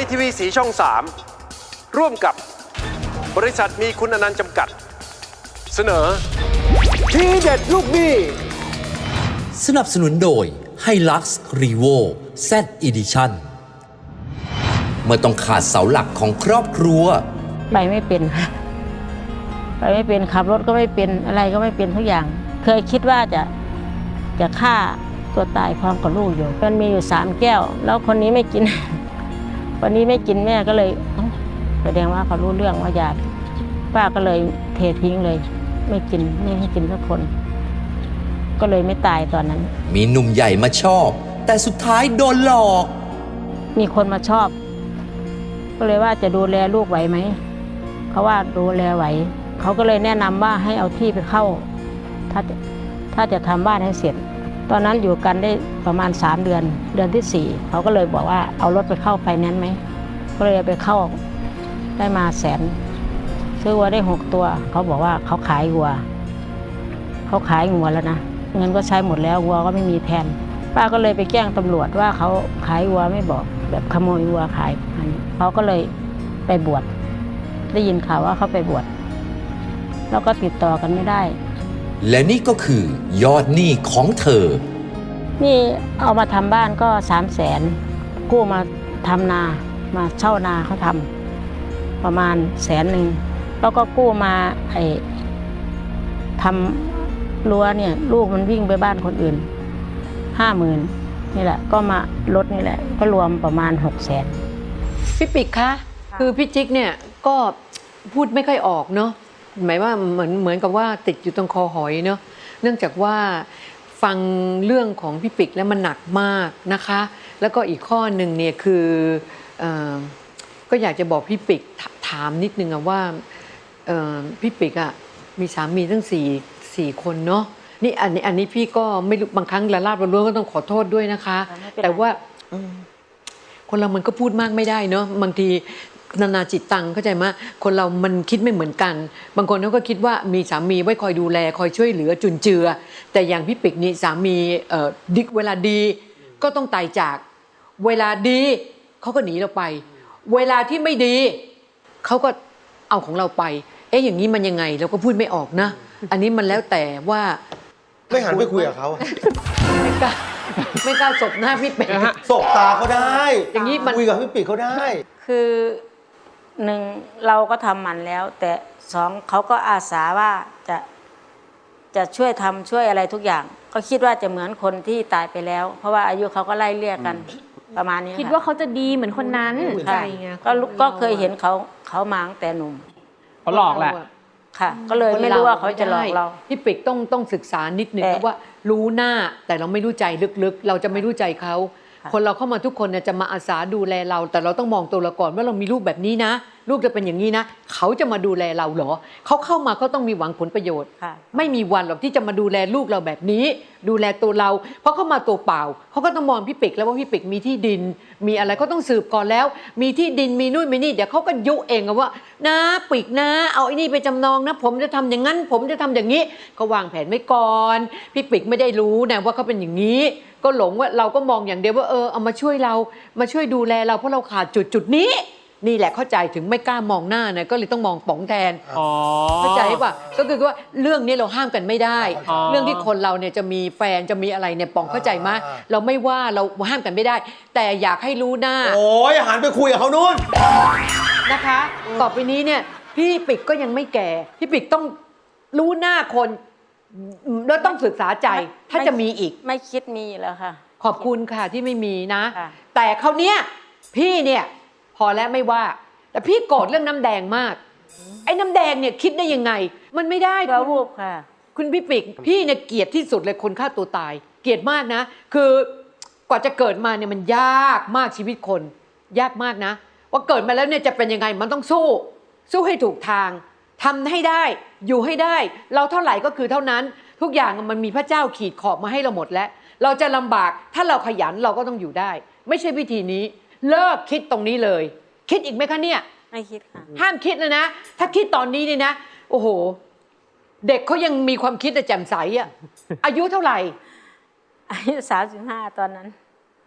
ยทีวีสีช่อง 3 ร่วมกับบริษัทมีคุณอนันต์จำกัด เสนอ ทีเด็ดลูกหนี้สนับสนุนโดย Hilux Revo Z Edition เมื่อต้องขาดเสาหลักของครอบครัว ไปไม่เป็นค่ะไปไม่เป็นขับรถก็ไม่เป็นอะไรก็ไม่เป็นทุกอย่าง เคยคิดว่าจะจะฆ่าตัวตายพร้อมกับลูกอยู่มันมีอยู่สามแก้ว แล้วคนนี้ไม่กิน คนนี้ไม่กินแม่ก็เลยเอ้าแสดงว่าเขารู้เรื่องว่ายาป้าก็เลยเททิ้งเลย ไม่กินไม่ให้กินสักคน ก็เลยไม่ตายตอนนั้น มีหนุ่มใหญ่มาชอบ แต่สุดท้ายโดนหลอก มีคนมาชอบ ก็เลยว่าจะดูแลลูกไหวไหมเขาว่าดูแลไหวเขาก็เลยแนะนำว่าให้เอาที่ไปเข้า ถ้าจะถ้าจะทำบ้านให้เสร็จ ตอนนั้นอยู่กันได้ประมาณ 3 เดือน เดือนที่ 4 เขาก็เลยบอกว่าเอารถไปเข้าไฟแนนซ์ไหมก็เลยไปเข้าได้มาแสนซื้อวัวได้ 6 ตัว เขาบอกว่าเขาขายวัว เขาขายงัวแล้วนะ เงินก็ใช้หมดแล้ววัวก็ไม่มีแทน ป้าก็เลยไปแจ้งตำรวจว่าเขาขายวัวไม่บอก แบบขโมยวัวขายอันนี้เขาก็เลยไปบวชได้ยินข่าวว่าเขาไปบวชแล้วก็ติดต่อกันไม่ได้ และนี่ก็คือยอดหนี้ของเธอ นี่เอามาทำบ้านก็สามแสนกู้มาทำนามาเช่านาเขาทำประมาณแสนหนึ่งแล้วก็กู้มาไอ้ทำรั้วเนี่ยลูกมันวิ่งไปบ้านคนอื่นห้าหมื่นนี่แหละ ก็มาลดนี่แหละ ก็รวมประมาณหกแสนพี่ปิกคะ คือพี่จิ๊กเนี่ยก็พูดไม่ค่อยออกเนาะ หมายว่าเหมือนเหมือนกับว่าติดอยู่ตรงคอหอยเนาะเนื่องจากว่าฟังเรื่องของพี่ปิกแล้วมันหนักมากนะคะ แล้วก็อีกข้อหนึ่งเนี่ยคือเออก็อยากจะบอกพี่ปิกถถามนิดนึงอะว่าเอ่อพี่ปิกอะมีสามีตั้งสี่สี่คนเนาะนี่อันนี้อันนี้พี่ก็ไม่รู้บางครั้งละลาบละล้วงก็ต้องขอโทษด้วยนะคะไม่เป็นไรแต่ว่าคนเรามันก็พูดมากไม่ได้เนาะบางที นานาจิตตังเข้าใจไหมคนเรามันคิดไม่เหมือนกัน บางคนเขาก็คิดว่ามีสามีไว้คอยดูแลคอยช่วยเหลือจุนเจือ แต่อย่างพี่ปิกนี่สามีเอ่อดิเวลาดีก็ต้องตายจาก เวลาดีเขาก็หนีเราไป เวลาที่ไม่ดีเขาก็เอาของเราไป เอ๊ะอย่างนี้มันยังไงเราก็พูดไม่ออกนะ อันนี้มันแล้วแต่ว่าไม่หันไปคุยกับเขาไม่กล้าไม่กล้าสบหน้าพี่เป็กสบตาเขาได้ อย่างนี้มันคุยกับพี่ปีกเขาได้ คือ หนึ่งเราก็ทำมันแล้ว แต่สองเขาก็อาสาว่าจะจะช่วยทำช่วยอะไรทุกอย่าง ก็คิดว่าจะเหมือนคนที่ตายไปแล้ว เพราะว่าอายุเขาก็ไล่เลี่ยกันประมาณนี้คิดะว่าเขาจะดีเหมือนคนนั้นค่ะก็รู้ก็เคยเห็นเขาเขามาตั้งแต่หนุ่มเขาหลอกแหละค่ะ ก็เลยไม่รู้ว่าเขาจะหลอกเราพี่ปิกต้องต้องศึกษานิดนึงแต่นะว่ารู้หน้าแต่เราไม่รู้ใจลึกๆ เราจะไม่รู้ใจเขา คนเราเข้ามาทุกคนเนี่ยจะมาอาสาดูแลเรา แต่เราต้องมองตัวละก่อนว่าเรามีลูกแบบนี้นะ ลูกจะเป็นอย่างนี้นะ เขาจะมาดูแลเราเหรอ เขาเข้ามาเขาต้องมีหวังผลประโยชน์ค่ะไม่มีวันหรอกที่จะมาดูแลลูกเราแบบนี้ ดูแลตัวเรา เพราะเขามาตัวเปล่าเขาก็ต้องมองพี่ปิกแล้วว่าพี่ปิกมีที่ดิน มีอะไรก็ต้องสืบก่อนแล้ว มีที่ดินมีนู่นมีนี่เดี๋ยวเขาก็ยุเองอะว่านะปิกนะ เอาไอ้นี่ไปจำนองนะ ผมจะทำอย่างนั้น ผมจะทำอย่างนี้ก็วางแผนไว้ก่อนพี่ปิกไม่ได้รู้นะว่าเขาเป็นอย่างนี้ก็หลงว่าเราก็มองอย่างเดียวว่าเออเอามาช่วยเรามาช่วยดูแลเราเพราะเราขาดจุดจุดๆนี้ นี่แหละเข้าใจถึงไม่กล้ามองหน้านะก็เลยต้องมองป๋องแทน อ๋อ เข้าใจป่ะก็คือว่าเรื่องนี้เราห้ามกันไม่ได้ อ๋อ เรื่องที่คนเราเนี่ยจะมีแฟนจะมีอะไรเนี่ยปองเข้าใจไหมอ่า เราไม่ว่าเราห้ามกันไม่ได้ แต่อยากให้รู้หน้า โอ้ยหันไปคุยกับเขานู่น นะคะต่อไปนี้เนี่ยพี่ปิกก็ยังไม่แก่ พี่ปิกต้องรู้หน้าคนแล้วต้องศึกษาใจถ้าจะมีอีก ไม่คิดมีแล้วค่ะ ขอบคุณค่ะที่ไม่มีนะ ค่ะ แต่คราวเนี้ยพี่เนี่ยพ อแล้วไม่ว่า แต่พี่โกรธเรื่องน้ำแดงมาก ไอ้น้ำแดงเนี่ยคิดได้ยังไง มันไม่ได้เราคุณวูบค่ะ คุณพี่ปิกพี่เนี่ยเกลียดที่สุดเลยคนฆ่าตัวตาย เกลียดมากนะ คือกว่าจะเกิดมาเนี่ยมันยากมากชีวิตคน ยากมากนะ ว่าเกิดมาแล้วเนี่ยจะเป็นยังไงมันต้องสู้ สู้ให้ถูกทางทำให้ได้อยู่ให้ได้ เราเท่าไหร่ก็คือเท่านั้น ทุกอย่างมันมีพระเจ้าขีดขอบมาให้เราหมดแล้ว เราจะลำบากถ้าเราขยันเราก็ต้องอยู่ได้ ไม่ใช่วิธีนี้ เลิกคิดตรงนี้เลย คิดอีกไหมคะเนี่ย ไม่คิดค่ะ ห้ามคิดเลยนะ ถ้าคิดตอนนี้นี่นะ โอ้โห เด็กเขายังมีความคิดแต่แจ่มใสอะอายุเท่าไหร่ อายุสามสิบห้าตอนนั้น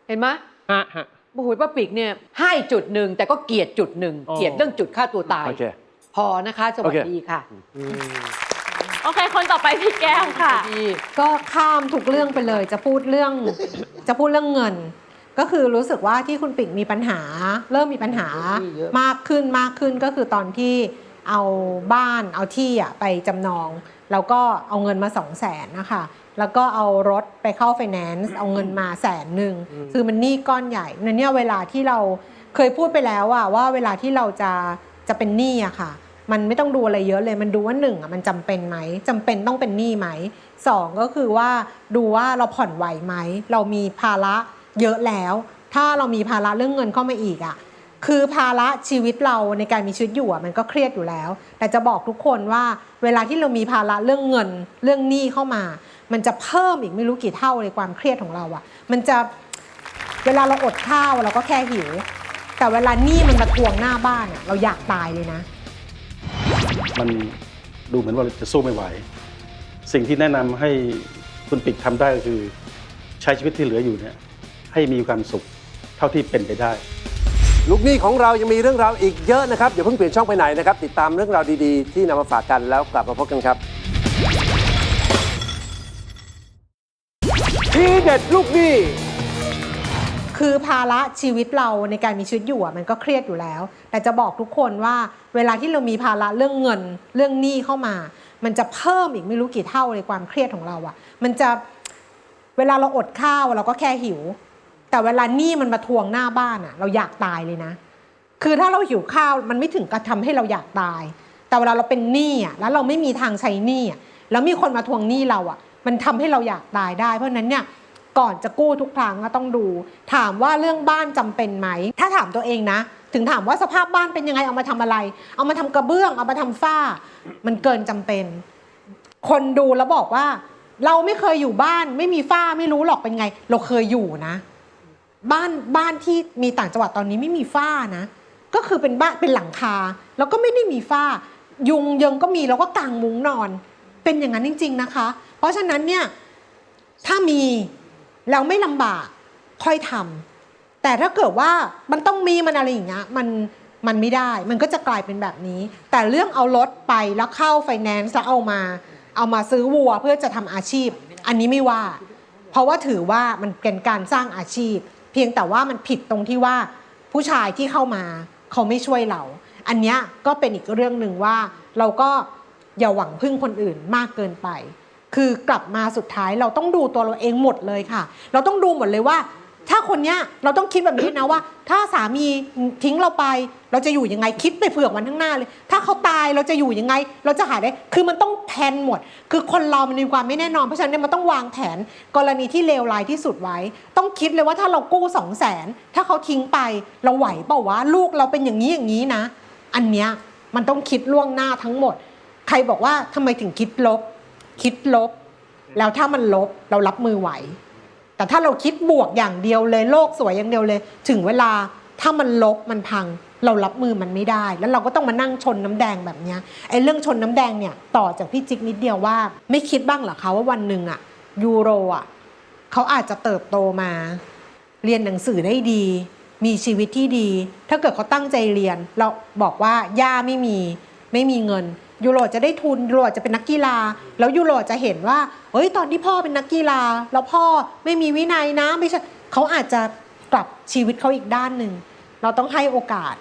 เห็นไหมฮะฮะ โอ้โหป้าปิกเนี่ยให้จุดหนึ่งแต่ก็เกลียดจุดหนึ่งอ๋อ เกลียดเรื่องจุดฆ่าตัวตาย โอเค พอนะคะสวัสโอเคดีค่ะโอเค คนต่อไปพี่แก้วค่ะ ดีก็ข้ามทุกเรื่องไปเลย จะพูดเรื่อง จะพูดเรื่องเงิน ก็คือรู้สึกว่าที่คุณปิ่งมีปัญหา เริ่มมีปัญหามากขึ้นมากขึ้นก็คือตอนที่เอาบ้านเอาที่อะไปจำนอง แล้วก็เอาเงินมาสองแสนนะคะแล้วก็เอารถไปเข้าไฟแนนซ์เอาเงินมาแสนหนึ่งคือมันหนี้ก้อนใหญ่นั่นเนี่ยเวลาที่เราเคยพูดไปแล้วอะว่าเวลาที่เราจะจะเป็นหนี้อะค่ะ มันไม่ต้องดูอะไรเยอะเลยมันดูว่าหนึ่งอะมันจำเป็นไหมจำเป็นต้องเป็นหนี้ไหมสองก็คือว่าดูว่าเราผ่อนไหวไหมเรามีภาระ เยอะแล้ว ถ้าเรามีภาระเรื่องเงินเข้ามาอีกอะคือภาระชีวิตเราในการมีชีวิตอยู่อะมันก็เครียดอยู่แล้ว แต่จะบอกทุกคนว่าเวลาที่เรามีภาระเรื่องเงินเรื่องหนี้เข้ามา มันจะเพิ่มอีกไม่รู้กี่เท่าเลยความเครียดของเราอะ มันจะเวลาเราอดข้าวเราก็แค่หิว แต่เวลาหนี้มันมาทวงหน้าบ้านอะเราอยากตายเลยนะ มันดูเหมือนว่าจะสู้ไม่ไหว สิ่งที่แนะนำให้คุณปิกทำได้ก็คือใช้ชีวิตที่เหลืออยู่เนี่ย ให้มีความสุขเท่าที่เป็นไปได้ ลูกหนี้ของเรายังมีเรื่องราวอีกเยอะนะครับอย่าเพิ่งเปลี่ยนช่องไปไหนนะครับ ติดตามเรื่องราวดีๆ ที่นำมาฝากกันแล้วกลับมาพบกันครับทีเด็ดลูกหนี้คือภาระชีวิตเราในการมีชีวิตอยู่อะมันก็เครียดอยู่แล้ว แต่จะบอกทุกคนว่าเวลาที่เรามีภาระเรื่องเงินเรื่องหนี้เข้ามา มันจะเพิ่มอีกไม่รู้กี่เท่าเลยความเครียดของเราอะมันจะเวลาเราอดข้าวเราก็แค่หิว แต่เวลาหนี้มันมาทวงหน้าบ้านอะเราอยากตายเลยนะ คือถ้าเราหิวข้าวมันไม่ถึงกับทำให้เราอยากตาย แต่เวลาเราเป็นหนี้อะแล้วเราไม่มีทางใช้หนี้อะแล้วมีคนมาทวงหนี้เราอะมันทำให้เราอยากตายได้ เพราะนั้นเนี่ยก่อนจะกู้ทุกครั้งก็ต้องดู ถามว่าเรื่องบ้านจำเป็นไหม ถ้าถามตัวเองนะ ถึงถามว่าสภาพบ้านเป็นยังไงเอามาทำอะไร เอามาทำกระเบื้อง เอามาทำฝ้า มันเกินจำเป็น คนดูแล้วบอกว่า เราไม่เคยอยู่บ้าน ไม่มีฝ้าไม่รู้หรอกเป็นไง เราเคยอยู่นะ บ้านบ้านที่มีต่างจังหวัดตอนนี้ไม่มีฝ้านะ ก็คือเป็นบ้านเป็นหลังคา แล้วก็ไม่ได้มีฝ้า ยุงยังก็มีแล้วก็กางมุ้งนอน เป็นอย่างนั้นจริง ๆนะคะ เพราะฉะนั้นเนี่ยถ้ามีแล้วไม่ลำบากค่อยทำแต่ถ้าเกิดว่ามันต้องมีมันอะไรอย่างเงี้ยมันมันไม่ได้ มันก็จะกลายเป็นแบบนี้ แต่เรื่องเอารถไปแล้วเข้าไฟแนนซ์แล้วเอามา เอามาซื้อวัวเพื่อจะทำอาชีพ อันนี้ไม่ว่า เพราะว่าถือว่ามันเป็นการสร้างอาชีพ พียงแต่ว่ามันผิดตรงที่ว่าผู้ชายที่เข้ามาเขาไม่ช่วยเรา อันนี้ก็เป็นอีกเรื่องหนึ่งว่า เราก็อย่าหวังพึ่งคนอื่นมากเกินไป คือกลับมาสุดท้ายเราต้องดูตัวเราเองหมดเลยค่ะ เราต้องดูหมดเลยว่า ถ้าคนเนี้ยเราต้องคิดแบบนี้นะว่า ถ้าสามีทิ้งเราไป เราจะอยู่ยังไงคิดไปเผื่อวันข้างหน้าเลย ถ้าเขาตายเราจะอยู่ยังไง เราจะหาได้ คือมันต้องแพนหมด คือคนเรามันมีความไม่แน่นอน เพราะฉะนั้นเนี่ยมันต้องวางแผนกรณีที่เลวร้ายที่สุดไว้ ต้องคิดเลยว่าถ้าเรากู้สองแสนถ้าเขาทิ้งไปเราไหวเปล่าวะลูกเราเป็นอย่างนี้อย่างนี้นะ อันเนี้ยมันต้องคิดล่วงหน้าทั้งหมด ใครบอกว่าทำไมถึงคิดลบ คิดลบ แล้วถ้ามันลบเรารับมือไหว แต่ถ้าเราคิดบวกอย่างเดียวเลยโลกสวยอย่างเดียวเลย ถึงเวลาถ้ามันลบมันพัง เรารับมือมันไม่ได้ แล้วเราก็ต้องมานั่งชนน้ำแดงแบบนี้ไอ้เรื่องชนน้ำแดงเนี่ยต่อจากพี่จิ๊กนิดเดียวว่า ไม่คิดบ้างเหรอคะว่าวันหนึ่งอะยูโรอะเขาอาจจะเติบโตมา เรียนหนังสือได้ดี มีชีวิตที่ดี ถ้าเกิดเขาตั้งใจเรียน เราบอกว่าย่าไม่มีไม่มีเงิน ยูโรจะได้ทุนยูโรจะเป็นนักกีฬา แล้วยูโรจะเห็นว่าเฮ้ยตอนที่พ่อเป็นนักกีฬา แล้วพ่อไม่มีวินัยนะไม่ใช่เขาอาจจะกลับชีวิตเขาอีกด้านหนึ่งเราต้องให้โอกาส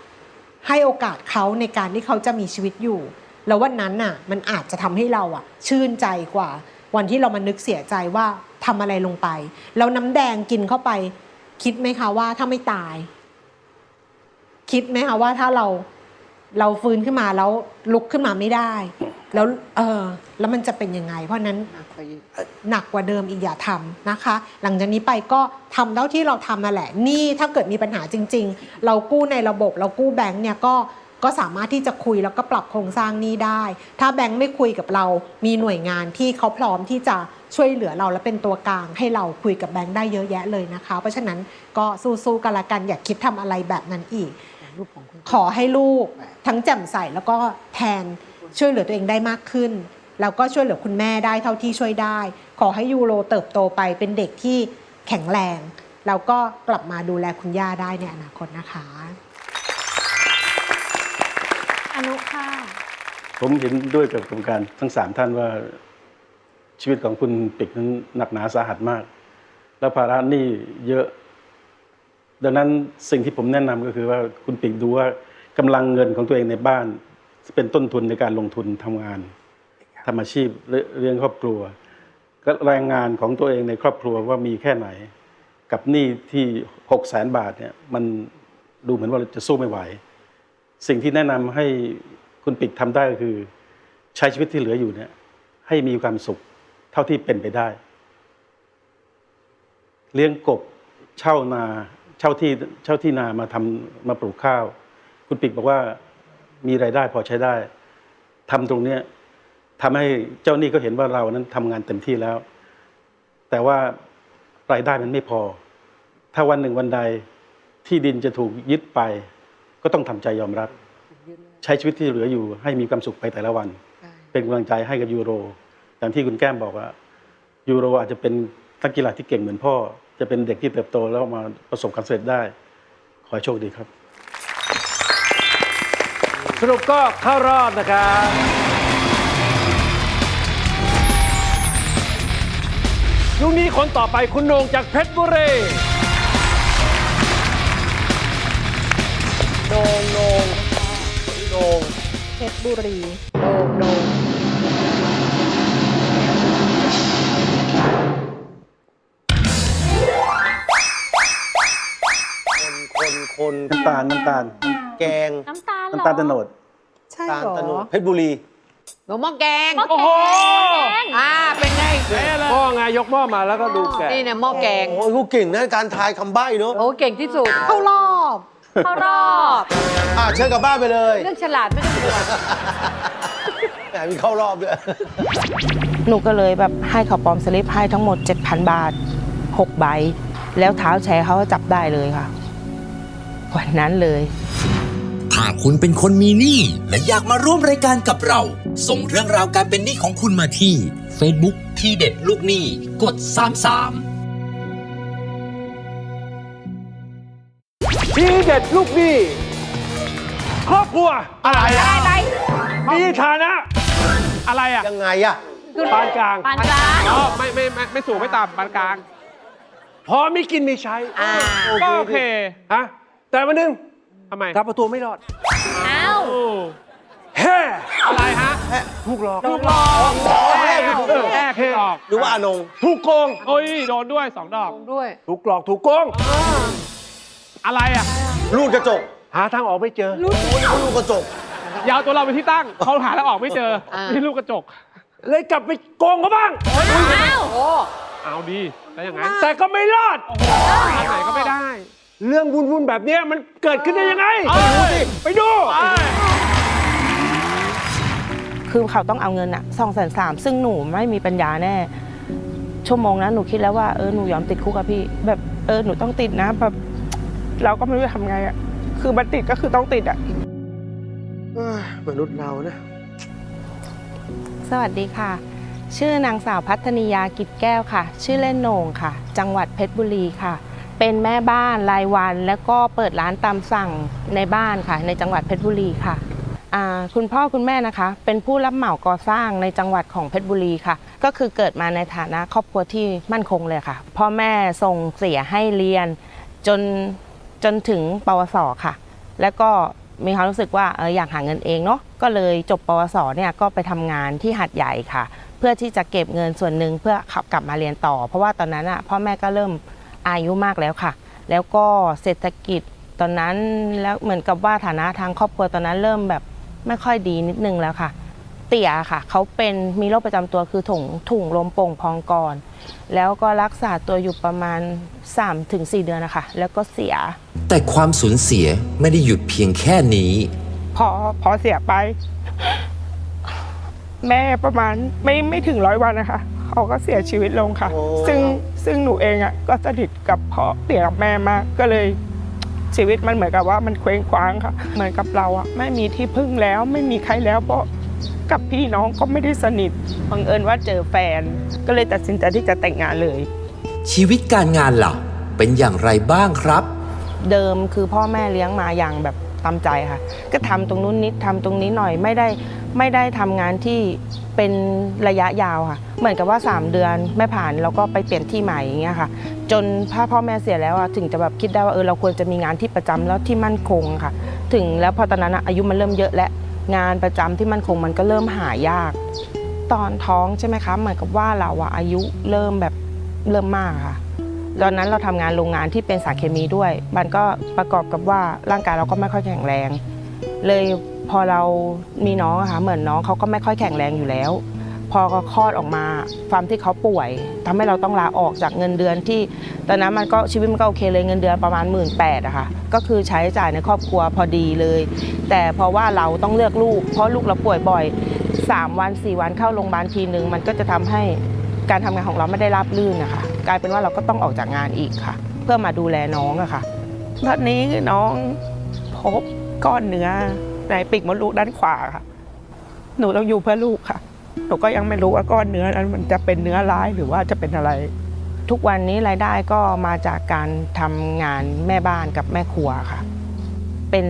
ให้โอกาสเขาในการที่เขาจะมีชีวิตอยู่ แล้ววันนั้นน่ะมันอาจจะทำให้เราอะ ชื่นใจกว่า วันที่เรามานึกเสียใจว่าทำอะไรลงไป แล้วน้ำแดงกินเข้าไป คิดไหมคะว่าถ้าไม่ตาย คิดไหมคะว่าถ้าเรา เราฟื้นขึ้นมาแล้วลุกขึ้นมาไม่ได้ แล้วเออแล้วมันจะเป็นยังไง เพราะนั้นหนักกว่าเดิมอีกอย่าทำนะคะ หลังจากนี้ไปก็ทำเท่าที่เราทำนั่นแหละนี่ถ้าเกิดมีปัญหาจริง ๆ เรากู้ในระบบ เรากู้แบงค์เนี่ยก็ก็สามารถที่จะคุยแล้วก็ปรับโครงสร้างนี้ได้ ถ้าแบงค์ไม่คุยกับเรา มีหน่วยงานที่เขาพร้อมที่จะช่วยเหลือเราและเป็นตัวกลาง ให้เราคุยกับแบงค์ได้เยอะแยะเลยนะคะ เพราะฉะนั้นก็สู้ๆกันละกันอย่าคิดทำอะไรแบบนั้นอีก ขอให้ลูกทั้งแจ่มใสแล้วก็แทนช่วยเหลือตัวเองได้มากขึ้น แล้วก็ช่วยเหลือคุณแม่ได้เท่าที่ช่วยได้ ขอให้ยูโรเติบโตไปเป็นเด็กที่แข็งแรง แล้วก็กลับมาดูแลคุณย่าได้ในอนาคตนะคะ อนุค่ะผมเห็นด้วยกับกรรมการทั้งสามท่านว่าชีวิตของคุณปิกนั้นหนักหนาสาหัสมาก แล้วภาระหนี้เยอะ ดังนั้นสิ่งที่ผมแนะนำก็คือว่าคุณปิกดูว่ากำลังเงินของตัวเองในบ้าน เป็นต้นทุนในการลงทุนทำงานทำอาชีพเลี้ยงครอบครัวก็แรงงานของตัวเองในครอบครัวว่ามีแค่ไหน กับหนี้ที่หกแสนบาทเนี่ยมันดูเหมือนว่าจะสู้ไม่ไหว สิ่งที่แนะนำให้คุณปิกทำได้ก็คือ ใช้ชีวิตที่เหลืออยู่เนี่ยให้มีความสุขเท่าที่เป็นไปได้ เลี้ยงกบเช่านา เช่าที่เช่าที่นามาทำมาปลูกข้าว คุณปิกบอกว่ามีรายได้พอใช้ได้ทำตรงเนี้ยทำให้เจ้าหนี้ก็เห็นว่าเรานั้นทำงานเต็มที่แล้ว แต่ว่ารายได้มันไม่พอ ถ้าวันหนึ่งวันใดที่ดินจะถูกยึดไป ก็ต้องทำใจยอมรับ ใช้ชีวิตที่เหลืออยู่ให้มีความสุขไปแต่ละวัน เป็นกำลังใจให้กับยูโรอย่างที่คุณแก้มบอกว่ายูโรอาจจะเป็นนักกีฬาที่เก่งเหมือนพ่อ จะเป็นเด็กที่เติบโตแล้วมาประสบความสำเร็จได้ ขอให้โชคดีครับ สรุปก็เข้ารอบนะครับ ยุคนี้คนต่อไปคุณโหนงจากเพชรบุรีโดงโดงโดงเพชรบุรีโดงโดง คนคนน้ำตาลน้ำตาล แกงน้ำตาลเหรอน้ำตาลตะโนดใช่ตาลเหรอตะโนดเพชรบุรี หนูหม้อแกงโอ้โหอ่าเป็นไงพ่อไงยกหม้อมาแล้วก็ดูแกะนี่เนี่ยหม้อแกงโอ้ยเขาเก่งนะการทายคำใบ้เนอะโอ้เก่งที่สุดเข้ารอบเข้ารอบ อะเชิญกลับบ้านไปเลยเรื่องฉลาดไม่ต้องกลัวแหมมีเข้ารอบด้วย หนูก็เลยแบบให้เขาปลอมสลิปให้ทั้งหมด 7,000 บาท 6 ใบ แล้วเท้าแชร์เขาก็จับได้เลยค่ะ วันนั้นเลย ถ้าคุณเป็นคนมีหนี้และอยากมาร่วมรายการกับเรา ส่งเรื่องราวการเป็นหนี้ของคุณมาที่ Facebook ที่เด็ดลูกหนี้กด 33ทีเด็ดลูกหนี้ครอบครัวอะไรอะมีฐานะ อะไรอะยังไงอะปานกลางปานกลางอ๋อไม่ไม่ไม่ไม่สูงไม่ต่ำปานกลาง พอมีกินมีใช้อ่าก็โอเคฮะ แต่วันหนึงทำไมทับประตูไม่รอด อ้าว แฮ่อะไรฮะ ถูกหลอก ถูกหลอกแม่ถูกหลอกแฮ่หลอกหรือว่าอนง ถูกโกง โอ้ย โดนด้วยสองดอก ด้วย ถูกหลอกถูกโกง อะไรอะรูดกระจก หาทางออกไม่เจอรูดรูดกระจกยาวตัวเราไปที่ตั้ง เขาหาแล้วออกไม่เจออ่าที่ลูกกระจก เลยกลับไปโกงเขาบ้าง อ้าวโอ้เอาดีแล้วอย่างนั้น แต่ก็ไม่รอดทางไหนก็ไม่ได้ เรื่องวุ่นๆแบบเนี้ยมันเกิดขึ้นได้ยังไงเอ้ยไปดู คือเขาต้องเอาเงินอะสองแสนสามซึ่งหนูไม่มีปัญญาแน่ ชั่วโมงนั้นหนูคิดแล้วว่าเออหนูยอมติดคุกอะพี่ แบบเออหนูต้องติดนะแบบเราก็ไม่รู้จะทำไงอะคือมันติดก็คือต้องติดอะเอ้ยมนุษย์เรานะ สวัสดีค่ะ ชื่อนางสาวพัฒนียากิจแก้วค่ะ ชื่อเล่นโหน่งค่ะ จังหวัดเพชรบุรีค่ะ เป็นแม่บ้านรายวัน แล้วก็เปิดร้านตามสั่งในบ้านค่ะ ในจังหวัดเพชรบุรีค่ะคุณพ่อคุณแม่นะคะ เป็นผู้รับเหมาก่อสร้างในจังหวัดของเพชรบุรีค่ะ ก็คือเกิดมาในฐานะครอบครัวที่มั่นคงเลยค่ะ พ่อแม่ส่งเสียให้เรียนจนจนถึงปวสค่ะ แล้วก็มีความรู้สึกว่าเอออยากหาเงินเองเนาะก็เลยจบปวสเนี่ยก็ไปทำงานที่หัดใหญ่ค่ะ เพื่อที่จะเก็บเงินส่วนหนึ่งเพื่อขับกลับมาเรียนต่อ เพราะว่าตอนนั้นอะพ่อแม่ก็เริ่ม อายุมากแล้วค่ะ แล้วก็เศรษฐกิจตอนนั้นแล้วเหมือนกับว่าฐานะทางครอบครัวตอนนั้นเริ่มแบบไม่ค่อยดีนิดนึงแล้วค่ะ เตี่ยค่ะ เขาเป็นมีโรคประจำตัวคือถุงถุงลมโป่งพองก่อน แล้วก็รักษาตัวอยู่ประมาณ 3-4 เดือนนะคะ แล้วก็เสีย แต่ความสูญเสียไม่ได้หยุดเพียงแค่นี้ พอพอเสียไป แม่ประมาณไม่ไม่ถึงร้อยวันนะคะ เขาก็เสียชีวิตลงค่ะ โอ้ ซึ่งซึ่งหนูเองอะก็สนิทกับพ่อเตี่ยกับแม่มากก็เลย ชีวิตมันเหมือนกับว่ามันเคว้งคว้างค่ะ เหมือนกับเราอะไม่มีที่พึ่งแล้วไม่มีใครแล้วเพราะกับพี่น้องก็ไม่ได้สนิทบังเอิญว่าเจอแฟน ก็เลยตัดสินใจที่จะแต่งงานเลย ชีวิตการงานล่ะ เป็นอย่างไรบ้างครับ เดิมคือพ่อแม่เลี้ยงมาอย่างแบบ ตามใจค่ะ ก็ทำตรงนู้นนิดทำตรงนี้หน่อยไม่ได้ไม่ได้ทำงานที่เป็นระยะยาวค่ะ เหมือนกับว่า 3 เดือนไม่ผ่านเราก็ไปเปลี่ยนที่ใหม่อย่างเงี้ยค่ะ จนพ่อพ่อแม่เสียแล้วอะถึงจะแบบคิดได้ว่าเออเราควรจะมีงานที่ประจำแล้วที่มั่นคงค่ะ ถึงแล้วพอตอนนั้นอายุมันเริ่มเยอะและงานประจำที่มั่นคงมันก็เริ่มหายาก ตอนท้องใช่ไหมคะเหมือนกับว่าเราอะอายุเริ่มแบบเริ่มมากค่ะ ตอนนั้นเราทำงานโรงงานที่เป็นสารเคมีด้วย มันก็ประกอบกับว่าร่างกายเราก็ไม่ค่อยแข็งแรง เลยพอเรามีน้องอะค่ะเหมือนน้องเขาก็ไม่ค่อยแข็งแรงอยู่แล้ว พอเขาคลอดออกมาความที่เขาป่วยทำให้เราต้องลาออกจากเงินเดือนที่ ตอนนั้นมันก็ชีวิตมันก็โอเคเลยเงินเดือนประมาณ 1 8ื่นอะค่ะก็คือใช้จ่ายในครอบครัวพอดีเลย แต่เพราะว่าเราต้องเลือกลูก เพราะลูกเราป่วยบ่อย 3 วัน 4 วันเข้าโรงพยาบาลทีนึงมันก็จะทำให้การทำงานของเราไม่ได้ราบรื่นนะคะ กลายเป็นว่าเราก็ต้องออกจากงานอีกค่ะ เพื่อมาดูแลน้องอะค่ะตอนนี้น้องพบก้อนเนื้อในปีกมดลูกด้านขวาค่ะ หนูต้องอยู่เพื่อลูกค่ะ หนูก็ยังไม่รู้ว่าก้อนเนื้อนั้นมันจะเป็นเนื้อร้ายหรือว่าจะเป็นอะไร ทุกวันนี้รายได้ก็มาจากการทำงานแม่บ้านกับแม่ครัวค่ะ เป็น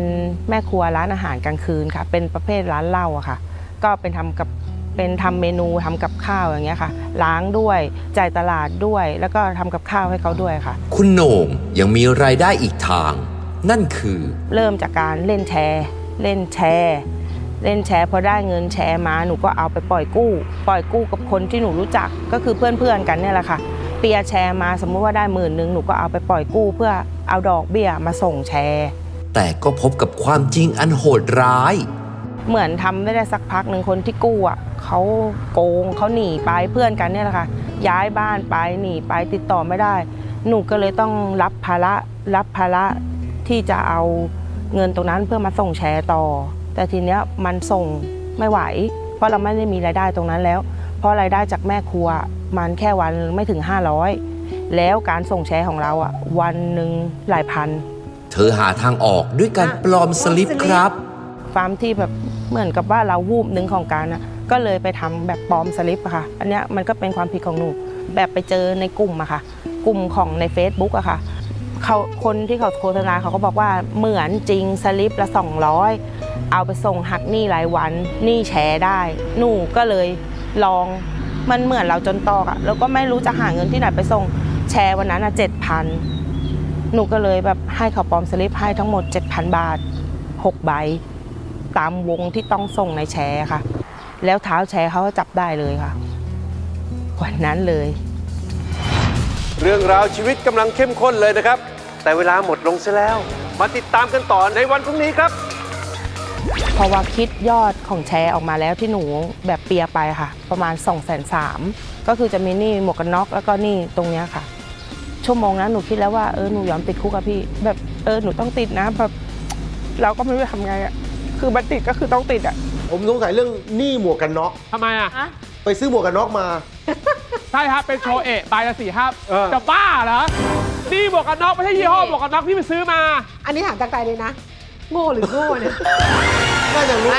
แม่ครัวร้านอาหารกลางคืนค่ะ เป็นประเภทร้านเหล้าอะค่ะ ก็เป็นทำกับ เป็นทำเมนูทำกับข้าวอย่างเงี้ยค่ะ ล้างด้วยจ่ายตลาดด้วย แล้วก็ทำกับข้าวให้เขาด้วยค่ะ คุณโหน่งยังมีรายได้อีกทาง นั่นคือ เริ่มจากการเล่นแชร์ เล่นแชร์เล่นแชร์พอได้เงินแชร์มาหนูก็เอาไปปล่อยกู้ ปล่อยกู้กับคนที่หนูรู้จักก็คือเพื่อนๆกันเนี่ยแหละค่ะเปียร์แชร์มาสมมุติว่าได้หมื่นหนึ่งหนูก็เอาไปปล่อยกู้เพื่อเอาดอกเบี้ยมาส่งแชร์ แต่ก็พบกับความจริงอันโหดร้าย เหมือนทำไม่ได้สักพักหนึ่งคนที่กู้อะเขาโกงเขาหนีไปเพื่อนกันเนี่ยแหละค่ะย้ายบ้านไปหนีไปติดต่อไม่ได้ หนูก็เลยต้องรับภาระรับภาระที่จะเอาเงินตรงนั้นเพื่อมาส่งแชร์ต่อ แต่ทีเนี้ยมันส่งไม่ไหว เพราะเราไม่ได้มีรายได้ตรงนั้นแล้ว เพราะรายได้จากแม่ครัวมันแค่วันไม่ถึง 500 แล้วการส่งแชร์ของเราอะวันหนึ่งหลายพัน เธอหาทางออกด้วยการปลอมสลิปครับ ความที่แบบ เหมือนกับว่าเราวูบหนึ่งของการนะก็เลยไปทำแบบปลอมสลิปอะค่ะ อันเนี้ยมันก็เป็นความผิดของหนู แบบไปเจอในกลุ่มอะค่ะ กลุ่มของใน Facebook อะค่ะเขาคนที่เขาโฆษณาเขาก็บอกว่าเหมือนจริงสลิปละ 200 เอาไปส่งหักหนี้รายวันหนี้แชร์ได้ หนูก็เลยลองมันเหมือนเราจนตอกอะแล้วก็ไม่รู้จะหาเงินที่ไหนไปส่งแชร์วันนั้นอะ7,000หนูก็เลยแบบให้เขาปลอมสลิปให้ทั้งหมด 7,000 บาท6ใบ ตามวงที่ต้องส่งในแชร์ค่ะ แล้วเท้าแชร์เขาก็จับได้เลยค่ะวันนั้นเลย เรื่องราวชีวิตกำลังเข้มข้นเลยนะครับ แต่เวลาหมดลงซะแล้ว มาติดตามกันต่อในวันพรุ่งนี้ครับ เพราะว่าคิดยอดของแชร์ออกมาแล้วที่หนูแบบเปียไปค่ะ ประมาณ2องแสนสามก็คือจะมีหนี้หมวกกันน็อกแล้วก็หนี้ตรงเนี้ยค่ะ ชั่วโมงนั้นหนูคิดแล้วว่าเออหนูยอมติดคุกอะพี่ แบบเออหนูต้องติดนะแบบเราก็ไม่รู้จะทำไงอะ คือมันติดก็คือต้องติดอะผมสงสัยเรื่องหนี้หมวกกันน็อกทำไมอะ ไปซื้อหมวกกันน็อกมา ใช่ครับ เป็นโชว์เอะใบละสี่ห้าเออ จะบ้าเหรอนี่หมวกกันน็อกไม่ใช่ยี่ห้อหมวกกันน็อกที่ไปซื้อมา อันนี้ถามจากใจเลยนะ โง่หรือโง่เนี่ยน่าจะรู้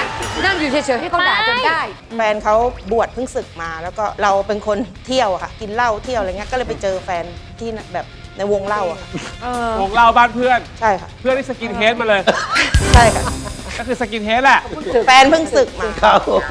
นั่งอยู่เฉยๆให้เขาด่าจนได้ แฟนเขาบวชเพิ่งศึกมา แล้วก็เราเป็นคนเที่ยวอะค่ะ กินเหล้าเที่ยวอะไรเงี้ยก็เลยไปเจอแฟนที่แบบ ในวงเหล้าอะค่ะของเราบ้านเพื่อน ใช่ค่ะ เพื่อนที่สกินเฮดมาเลย ใช่ค่ะ ก็คือสกินเฮดแหละ แฟนเพิ่งศึกมา ครับผม